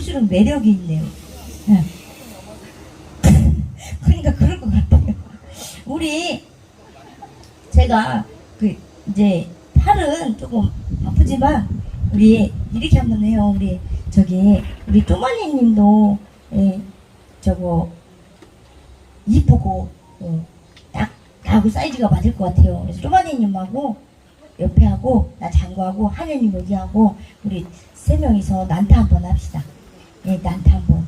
볼수록 매력이 있네요. 예. 그러니까 그럴 것 같아요. 우리 제가 그 이제 팔은 조금 아프지만 우리 이렇게 한번 해요. 우리 저기 우리 또마니님도 예, 저거 이쁘고 어, 딱 나하고 사이즈가 맞을 것 같아요. 그래서 또마니님하고 옆에 하고 나 장구하고 하느님 여기 하고 우리 세 명이서 난타 한번 합시다. 예, 난타 한번.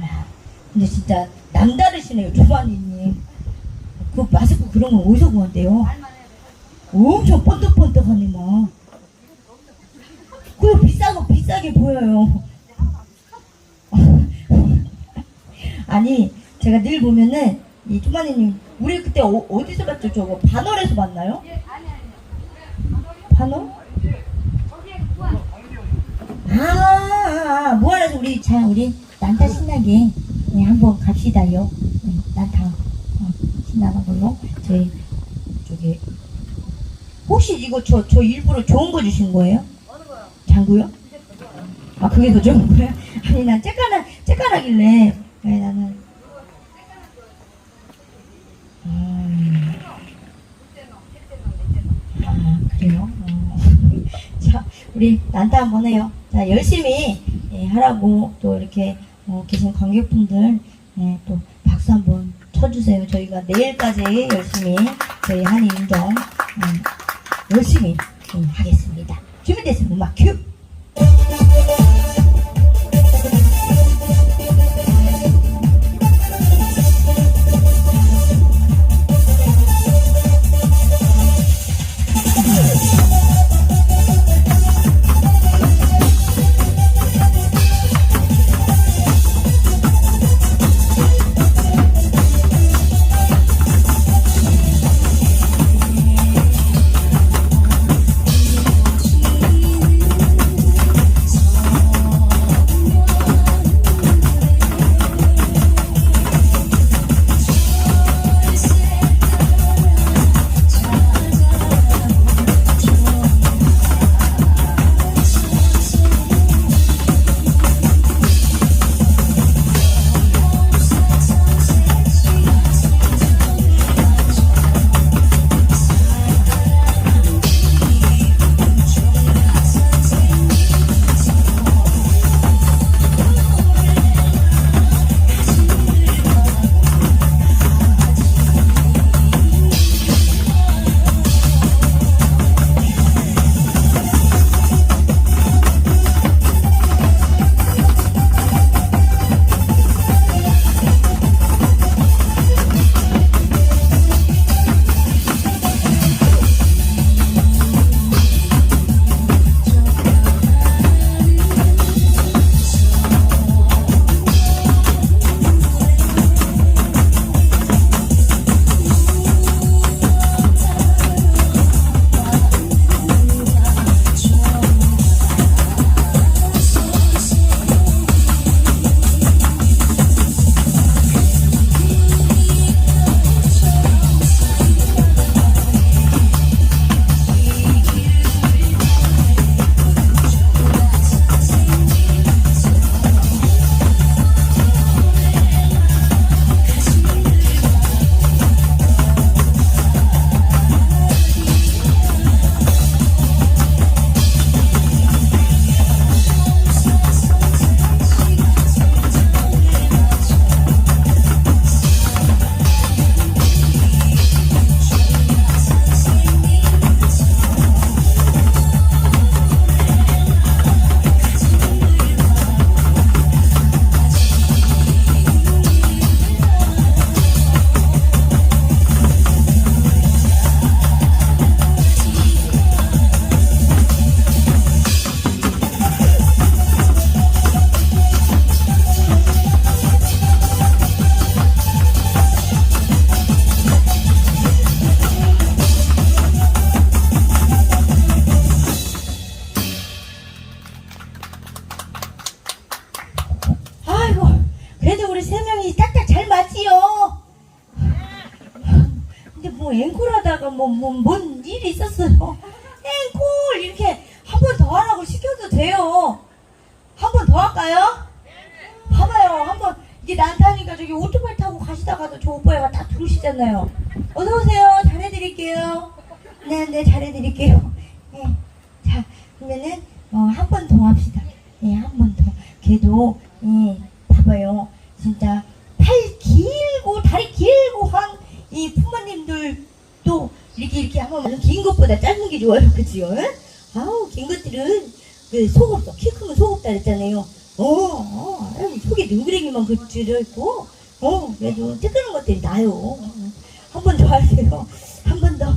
아, 근데 진짜 남다르시네요, 조마니님. 그 마스크 그런 건 어디서 구한대요? 엄청 번뜩번뜩하니 막. 그 비싼 거 비싸게 보여요. 아니 제가 늘 보면은 이 조마니님 우리 그때 어, 어디서 봤죠? 저거 반월에서 봤나요? 반월? 아, 아, 아 무한에서 우리 자 우리 난타 신나게 네, 한번 갑시다요. 네, 난타 어, 신나는 걸로 저희 저기 혹시 이거 저 저 일부러 좋은 거 주신 거예요? 장구요? 아 그게 더 좋은 거야? 아니 난 쬐까나 쬐까나길래 왜 나는 음. 아 그래요? 어. 자 우리 난타 한번 해요. 자 열심히 예, 하라고 또 이렇게 어, 계신 관객분들 예, 또 박수 한번 쳐주세요. 저희가 내일까지 열심히 저희 한인 운동 음, 열심히 음, 하겠습니다. 준비됐으면 음악 큐! 세 명이 딱딱 잘 맞지요. 근데 뭐 앵콜하다가 뭐뭐뭔 일이 있었어요. 앵콜 이렇게 한 번 더 하라고 시켜도 돼요. 한 번 더 할까요? 봐봐요. 한 번 이게 난타니까 저기 오토바이 타고 가시다가도 저 오빠가 딱 들어오시잖아요. 어서 오세요. 잘해드릴게요. 네, 네, 잘해드릴게요. 네. 자, 그러면은 어, 한 번 더 합시다. 네, 한 번 더. 걔도 예, 봐봐요. 진짜 팔 길고 다리 길고 한 이 부모님들도 이렇게 이렇게 하면 긴 것보다 짧은 게 좋아요, 그지요? 응? 아우 긴 것들은 그 속없어. 키 크면 속없다 그랬잖아요. 어, 어 속에 능그랭이만 그쳐져 있고, 어, 그래도 뜨끈한 것들이 나요. 한 번 더 하세요. 한 번 더.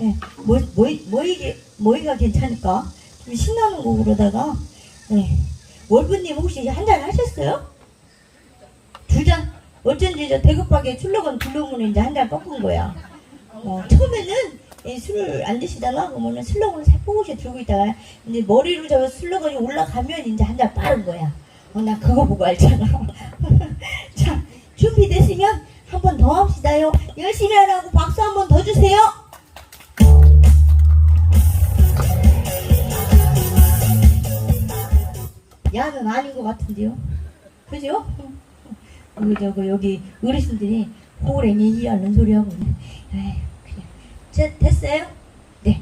예, 뭐, 뭐, 뭐 이게, 뭐이가 괜찮을까? 좀 신나는 곡으로다가, 예. 월부님 혹시 한잔 하셨어요? 두 잔? 어쩐지 저 대급하게 출렁은 둘러문에 이제 한 잔 꺾은 거야. 어, 처음에는 이 술을 안 드시다가 그러면은 슬렁을 살포시 들고 있다가 이제 머리로 저 슬렁이 올라가면 이제 한 잔 빠른 거야. 어, 나 그거 보고 알잖아. 자, 준비됐으면 한 번 더 합시다요. 열심히 하라고 박수 한 번 더 주세요. 야는 아닌 것 같은데요. 그죠? 우리 저거 여기 어르신들이 호랭이 이하는 소리 하고 있네. 에휴, 그냥. 자, 됐어요? 네,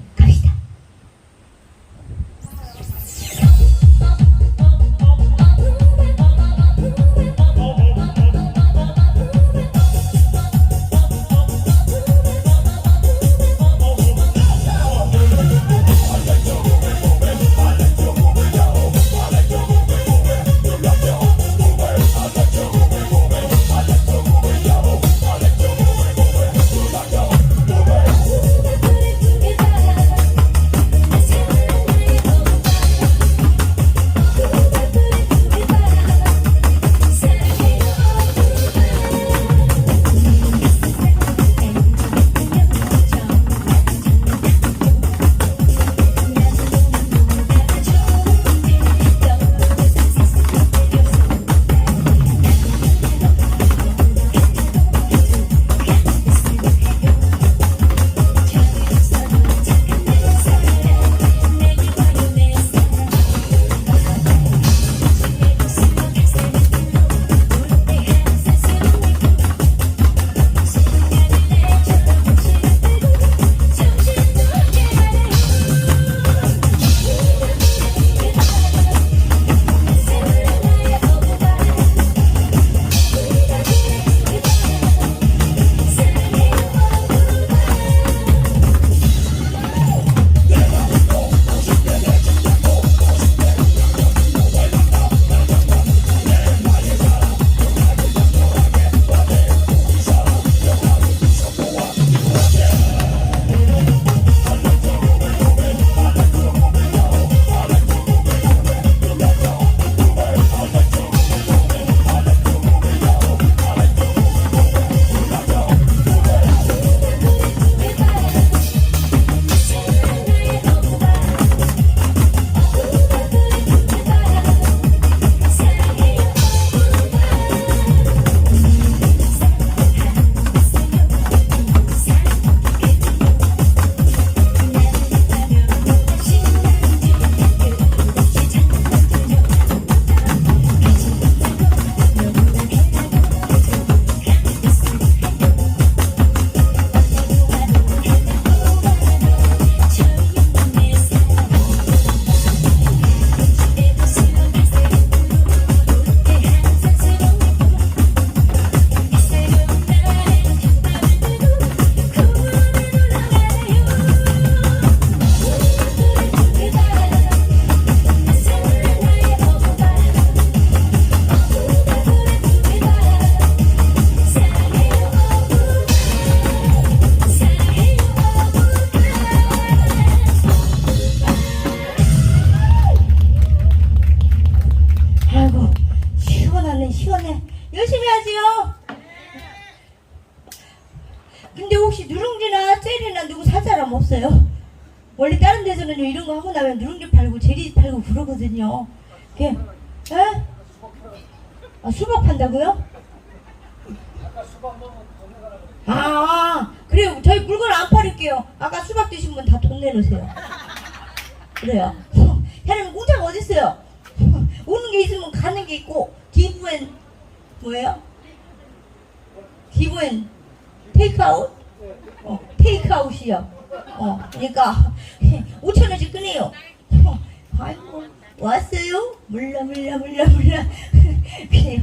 데서는 이런 거 하고 나면 누룽지 팔고 젤리 팔고 그러거든요 그게 에? 아 수박 판다고요? 아, 그래요. 저희 물건 안 팔을게요. 아까 수박 드신 분 다 돈 내놓으세요. 그래요. 사장님 공장 어디 있어요? 오는 게 있으면 가는 게 있고 기부엔 뭐예요? 기부엔 테이크아웃? 어, 테이크아웃이요. 어, 그러니까 5천 원씩 끄네요. 어, 아이고 왔어요? 몰라 몰라 몰라 몰라. 그래요.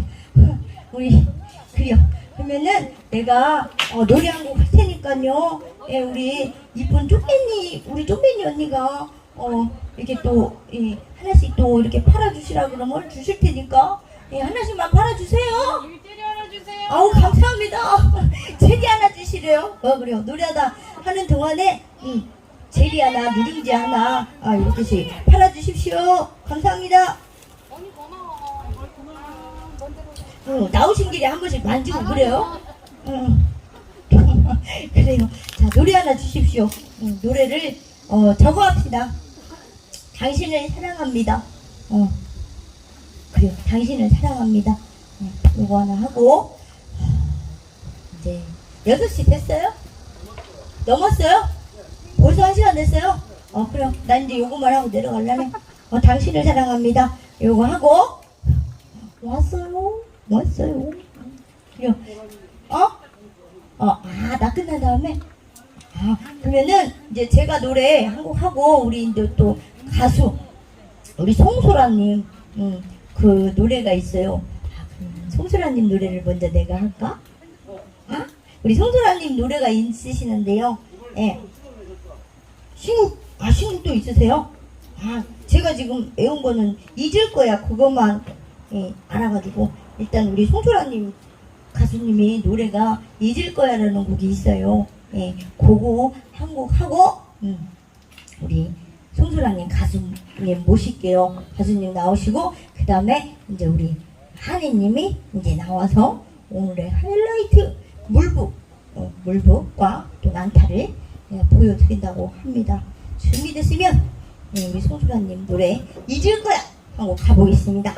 우리 그래요. 그러면은 내가 어, 노래 한 곡 할 테니까요. 예, 우리 이쁜 쪼매니 우리 쪼매니 언니가 어 이렇게 또 이, 하나씩 또 이렇게 팔아주시라 그러면 주실 테니까 예, 하나씩만 팔아주세요. 주세요. 아우 감사합니다. 제리 하나 주시래요. 어 그래요. 노래하다 하는 동안에 음, 제리 하나 누룽지 하나 아 이렇게씩 팔아 주십시오. 감사합니다. 언니 고마워. 고마워. 먼저 응, 나오신 길에 한 번씩 만지고 그래요. 응. 그래요. 자 노래 하나 주십시오. 응, 노래를 어, 적어 합시다. 당신을 사랑합니다. 어. 그래요. 당신을 사랑합니다. 네, 요거 하나 하고 이제 6시 됐어요? 넘었어요? 벌써 한 시간 됐어요? 어 그럼 난 이제 요거만 하고 내려갈라네. 어 당신을 사랑합니다. 요거 하고 왔어요? 왔어요? 그래요. 어? 어, 아, 나 끝난 다음에? 아, 그러면은 이제 제가 노래 한 곡 하고 우리 이제 또 가수 우리 송소라님 음, 그 노래가 있어요. 송소라님 노래를 먼저 내가 할까? 아? 우리 송소라님 노래가 있으시는데요. 예. 신곡 아 신곡도 있으세요? 아 제가 지금 외운 거는 잊을 거야 그것만 예, 알아가지고 일단 우리 송소라님 가수님이 노래가 잊을 거야라는 곡이 있어요. 예, 그거 한 곡 하고 음, 우리 송소라님 가수님 모실게요. 가수님 나오시고 그 다음에 이제 우리 한이님이 이제 나와서 오늘의 하이라이트 물북 어, 물북과 또 난타를 예, 보여드린다고 합니다. 준비됐으면 예, 우리 송소라님 노래 잊을 거야 하고 가보겠습니다.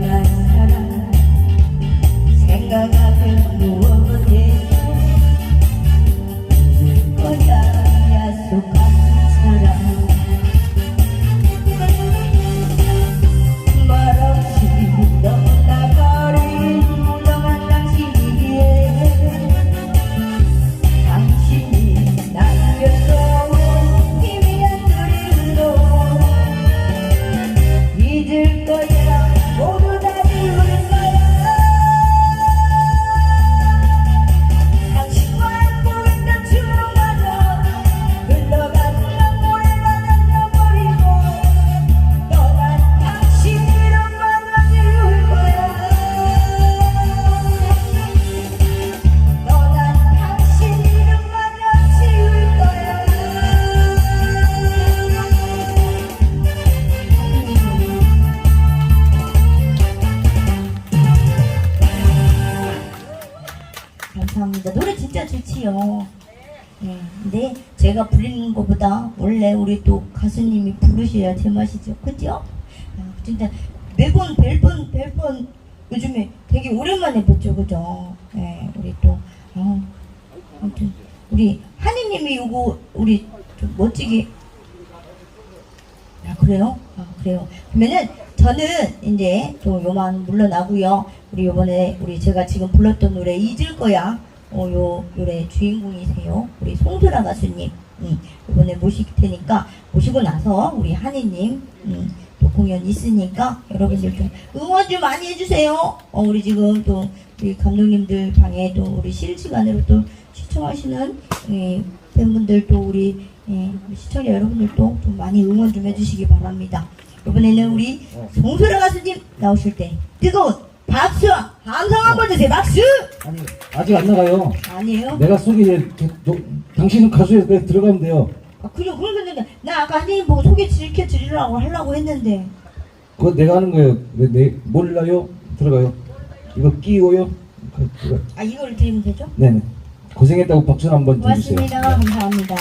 night. 우리 또 가수님이 부르셔야 제맛이죠. 그죠? 아, 진짜 매번 뵐번 뵐번 요즘에 되게 오랜만에 뵙죠. 그죠? 예, 우리 또 어, 아무튼 우리 하니님이 요거 우리 좀 멋지게 아 그래요? 아 그래요. 그러면은 저는 이제 또 요만 물러나고요. 우리 요번에 우리 제가 지금 불렀던 노래 잊을 거야. 어, 요 노래 주인공이세요. 우리 송소라 가수님. 음, 이번에 모실 테니까 모시고 나서 우리 한이님 음, 또 공연 있으니까 여러분들 좀 응원 좀 많이 해주세요. 어, 우리 지금 또 우리 감독님들 방에 또 우리 실시간으로 또 시청하시는 예, 팬분들도 우리, 예, 시청자 여러분들도 좀 많이 응원 좀 해주시기 바랍니다. 이번에는 우리 송소라 가수님 나오실 때 뜨거운 박수와 함성 한번 주세요. 박수! 아니 아직 안 나가요. 아니에요? 내가 소개 당신은 가수에 그냥 들어가면 돼요. 아, 그냥 그러는데 나 아까 한님 보고 소개 지켜 드리려고 하려고 했는데 그거 내가 하는 거예요. 내, 내 몰라요? 들어가요. 이거 끼워요? 그, 그거. 아 이걸 드리면 되죠? 네네. 고생했다고 박수 한번 쳐주세요. 고맙습니다. 감사합니다.